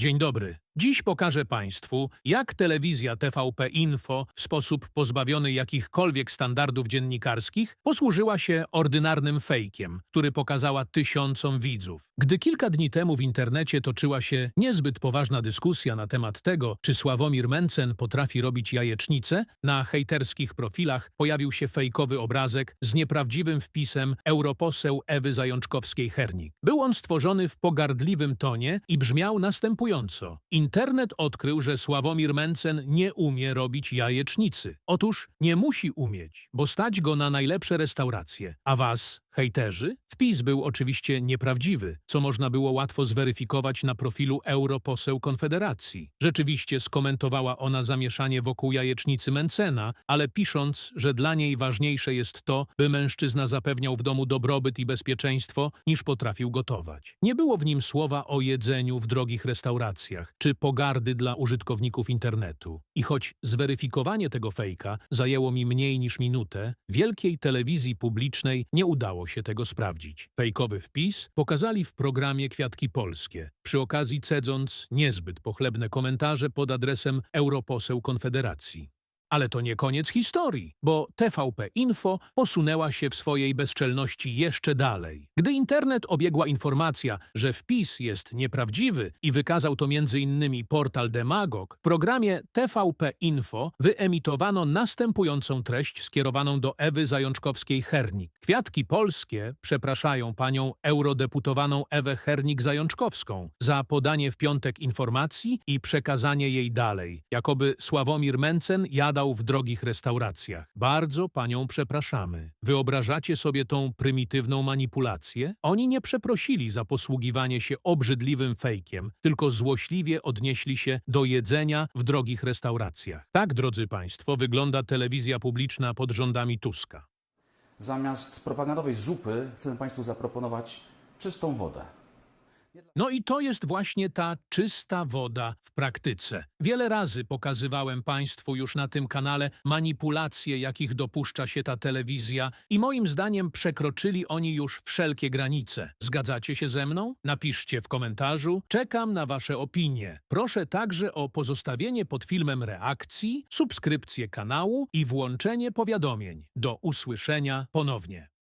Dzień dobry. Dziś pokażę Państwu, jak telewizja TVP Info w sposób pozbawiony jakichkolwiek standardów dziennikarskich posłużyła się ordynarnym fejkiem, który pokazała tysiącom widzów. Gdy kilka dni temu w internecie toczyła się niezbyt poważna dyskusja na temat tego, czy Sławomir Mencen potrafi robić jajecznicę, na hejterskich profilach pojawił się fejkowy obrazek z nieprawdziwym wpisem europoseł Ewy Zajączkowskiej-Hernik. Był on stworzony w pogardliwym tonie i brzmiał następująco. Internet odkrył, że Sławomir Mencen nie umie robić jajecznicy. Otóż nie musi umieć, bo stać go na najlepsze restauracje. A was, hejterzy? Wpis był oczywiście nieprawdziwy, co można było łatwo zweryfikować na profilu europoseł Konfederacji. Rzeczywiście skomentowała ona zamieszanie wokół jajecznicy Mencena, ale pisząc, że dla niej ważniejsze jest to, by mężczyzna zapewniał w domu dobrobyt i bezpieczeństwo, niż potrafił gotować. Nie było w nim słowa o jedzeniu w drogich restauracjach, czy pogardy dla użytkowników internetu. I choć zweryfikowanie tego fejka zajęło mi mniej niż minutę, wielkiej telewizji publicznej nie udało się tego sprawdzić. Fejkowy wpis pokazali w programie Kwiatki Polskie, przy okazji cedząc niezbyt pochlebne komentarze pod adresem europoseł Konfederacji. Ale to nie koniec historii, bo TVP Info posunęła się w swojej bezczelności jeszcze dalej. Gdy internet obiegła informacja, że wpis jest nieprawdziwy i wykazał to m.in. portal Demagog, w programie TVP Info wyemitowano następującą treść skierowaną do Ewy Zajączkowskiej-Hernik. Kwiatki Polskie przepraszają panią eurodeputowaną Ewę Hernik-Zajączkowską za podanie w piątek informacji i przekazanie jej dalej, jakoby Sławomir Mencen w drogich restauracjach. Bardzo panią przepraszamy. Wyobrażacie sobie tą prymitywną manipulację? Oni nie przeprosili za posługiwanie się obrzydliwym fejkiem, tylko złośliwie odnieśli się do jedzenia w drogich restauracjach. Tak, drodzy państwo, wygląda telewizja publiczna pod rządami Tuska. Zamiast propagandowej zupy chcemy Państwu zaproponować czystą wodę. No i to jest właśnie ta czysta woda w praktyce. Wiele razy pokazywałem Państwu już na tym kanale manipulacje, jakich dopuszcza się ta telewizja i moim zdaniem przekroczyli oni już wszelkie granice. Zgadzacie się ze mną? Napiszcie w komentarzu. Czekam na Wasze opinie. Proszę także o pozostawienie pod filmem reakcji, subskrypcję kanału i włączenie powiadomień. Do usłyszenia ponownie.